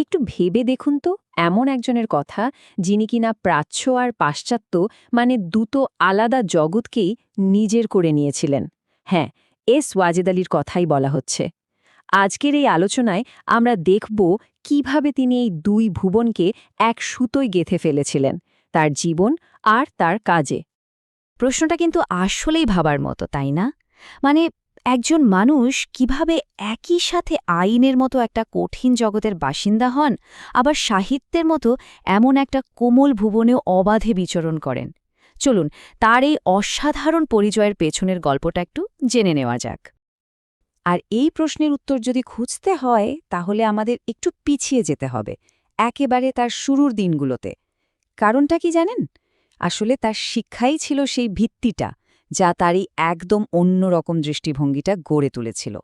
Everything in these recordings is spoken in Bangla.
একটু ভেবে দেখুন তো, এমন একজনের কথা যিনি কিনা প্রাচ্য আর পাশ্চাত্য মানে দুটো আলাদা জগৎকেই নিজের করে নিয়েছিলেন। হ্যাঁ এস ওয়াজেদ আলীর কথাই বলা হচ্ছে। আজকের এই আলোচনায় আমরা দেখব কীভাবে তিনি এই দুই ভুবনকে এক সুতোয় গেথে ফেলেছিলেন, তার জীবন আর তার কাজে। প্রশ্নটা কিন্তু আসলেই ভাবার মতো, তাই না? মানে একজন মানুষ কীভাবে একই সাথে আইনের মতো একটা কঠিন জগতের বাসিন্দা হন, আবার সাহিত্যের মতো এমন একটা কোমল ভুবনেও অবাধে বিচরণ করেন? চলুন, তার এই অসাধারণ পরিচয়ের পেছনের গল্পটা একটু জেনে নেওয়া যাক। আর এই প্রশ্নের উত্তর যদি খুঁজতে হয়, তাহলে আমাদের একটু পিছিয়ে যেতে হবে, একেবারে তার শুরুর দিনগুলোতে। কারণটা কি জানেন? আসলে তার শিক্ষাই ছিল সেই ভিত্তিটা যা তারই একদম অন্যরকম দৃষ্টিভঙ্গিটা গড়ে তুলেছিল।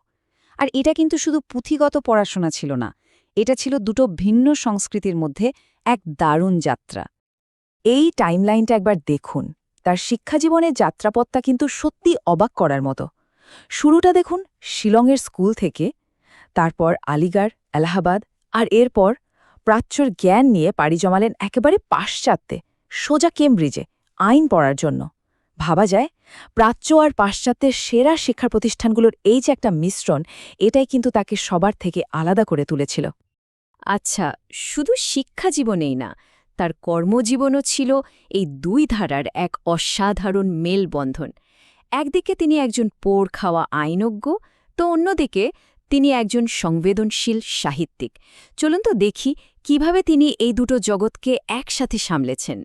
আর এটা কিন্তু শুধু পুঁথিগত পড়াশোনা ছিল না, এটা ছিল দুটো ভিন্ন সংস্কৃতির মধ্যে এক দারুণ যাত্রা। এই টাইমলাইনটা একবার দেখুন, তার শিক্ষাজীবনের যাত্রাপথটা কিন্তু সত্যি অবাক করার মতো। শুরুটা দেখুন শিলংয়ের স্কুল থেকে, তারপর আলিগড়, এলাহাবাদ, আর এরপর প্রাচ্যর জ্ঞান নিয়ে পাড়ি জমালেন একেবারে পাশ্চাত্যে, সোজা কেমব্রিজে আইন পড়ার জন্য। ভাবা যায়, প্রাচ্য আর পাশ্চাত্যের সেরা শিক্ষা প্রতিষ্ঠানগুলোর এই যে একটা মিশ্রণ, এটাই কিন্তু তাকে সবার থেকে আলাদা করে তুলেছিল। আচ্ছা শুধু শিক্ষা জীবনেই না, তার কর্মজীবনও ছিল এই দুই ধারার এক অসাধারণ মেলবন্ধন। একদিকে তিনি একজন পোড় খাওয়া আইনজ্ঞ, তো অন্যদিকে তিনি একজন সংবেদনশীল সাহিত্যিক। চলুন তো দেখি কীভাবে তিনি এই দুটো জগৎকে একসাথে সামলেছেন।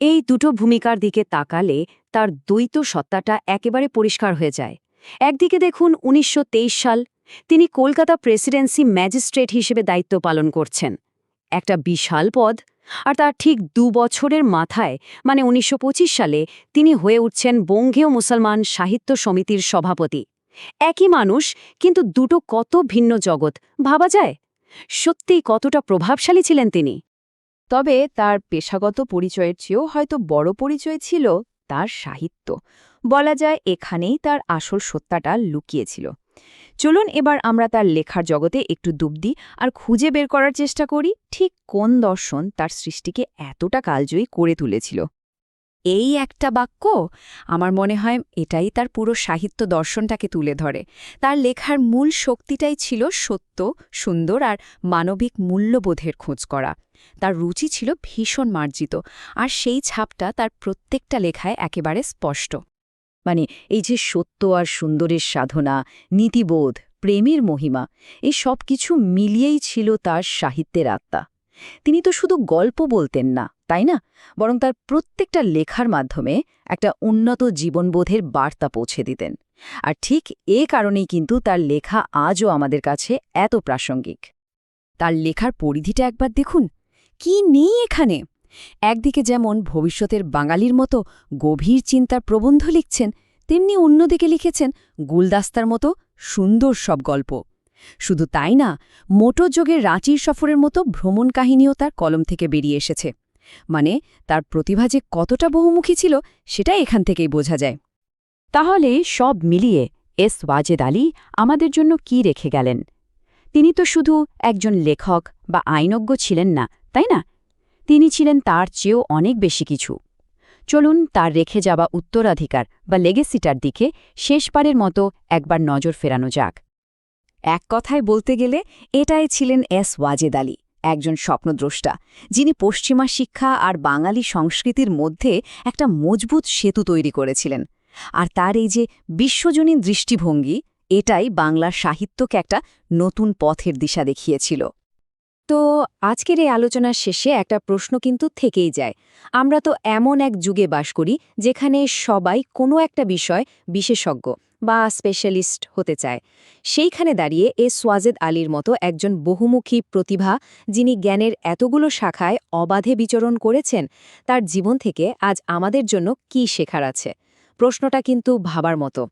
এই দুটো ভূমিকার দিকে তাকালে তার দ্বৈত সত্তাটা একেবারে পরিষ্কার হয়ে যায়। একদিকে দেখুন উনিশশো তেইশ সাল, তিনি কলকাতা প্রেসিডেন্সি ম্যাজিস্ট্রেট হিসেবে দায়িত্ব পালন করছেন। একটা বিশাল পদ, আর তার ঠিক দু বছরের মাথায় মানে উনিশশো পঁচিশ সালে, তিনি হয়ে উঠছেন বঙ্গীয় মুসলমান সাহিত্য সমিতির সভাপতি। একই মানুষ, কিন্তু দুটো কত ভিন্ন জগৎ, ভাবা যায়? সত্যিই কতটা প্রভাবশালী ছিলেন তিনি? তবে তার পেশাগত পরিচয়ের চেয়েও হয়তো বড় পরিচয় ছিল তার সাহিত্য। বলা যায় এখানেই তার আসল সত্তাটা লুকিয়েছিল। চলুন এবার আমরা তার লেখার জগতে একটু ডুব দিই আর খুঁজে বের করার চেষ্টা করি ঠিক কোন দর্শন তার সৃষ্টিকে এতটা কালজয়ী করে তুলেছিল। এই একটা বাক্য, আমার মনে হয় এটাই তার পুরো সাহিত্য দর্শনটাকে তুলে ধরে। তার লেখার মূল শক্তিটাই ছিল সত্য, সুন্দর আর মানবিক মূল্যবোধের খোঁজ করা। তার রুচি ছিল ভীষণ মার্জিত, আর সেই ছাপটা তার প্রত্যেকটা লেখায় একেবারে স্পষ্ট। মানে এই যে সত্য আর সুন্দরের সাধনা, নীতিবোধ, প্রেমের মহিমা, এই সব কিছু মিলিয়েই ছিল তার সাহিত্যের আত্মা। তিনি তো শুধু গল্প বলতেন না, তাই না? বরং তার প্রত্যেকটা লেখার মাধ্যমে একটা উন্নত জীবনবোধের বার্তা পৌঁছে দিতেন। আর ঠিক এ কারণেই কিন্তু তার লেখা আজও আমাদের কাছে এত প্রাসঙ্গিক। তার লেখার পরিধিটা একবার দেখুন। কি নেই এখানে? একদিকে যেমন ভবিষ্যতের বাঙালির মতো গভীর চিন্তার প্রবন্ধ লিখছেন, তেমনি অন্যদিকে লিখেছেন গুলদাস্তার মতো সুন্দর সব গল্প। শুধু তাই না মোটরযোগের রাঁচির সফরের মতো ভ্রমণ কাহিনীও তার কলম থেকে বেরিয়ে এসেছে। মানে তার প্রতিভা যে কতটা বহুমুখী ছিল সেটা এখান থেকেই বোঝা যায়। তাহলে সব মিলিয়ে এস ওয়াজেদ আলী আমাদের জন্য কি রেখে গেলেন? তিনি তো শুধু একজন লেখক বা আইনজ্ঞ ছিলেন না, তাই না? তিনি ছিলেন তার চেয়েও অনেক বেশি কিছু। চলুন তার রেখে যাওয়া উত্তরাধিকার বা লেগেসিটার দিকে শেষবারের মতো একবার নজর ফেরানো যাক। এক কথায় বলতে গেলে এটাই ছিলেন এস ওয়াজেদ আলী, একজন স্বপ্নদ্রষ্টা, যিনি পশ্চিমা শিক্ষা আর বাঙালি সংস্কৃতির মধ্যে একটা মজবুত সেতু তৈরি করেছিলেন। আর তার এই যে বিশ্বজনীন দৃষ্টিভঙ্গি, এটাই বাংলার সাহিত্যকে একটা নতুন পথের দিশা দেখিয়েছিল। তো আজকের এই আলোচনার শেষে একটা প্রশ্ন কিন্তু থেকেই যায়। আমরা তো এমন এক যুগে বাস করি যেখানে সবাই কোনো একটা বিষয় বিশেষজ্ঞ বা স্পেশালিস্ট হতে চায়। সেইখানে দাঁড়িয়ে এ সোয়াজেদ আলীর মতো একজন বহুমুখী প্রতিভা যিনি জ্ঞানের এতগুলো শাখায় অবাধে বিচরণ করেছেন, তার জীবন থেকে আজ আমাদের জন্য কি শেখার আছে? প্রশ্নটা কিন্তু ভাবার মতো।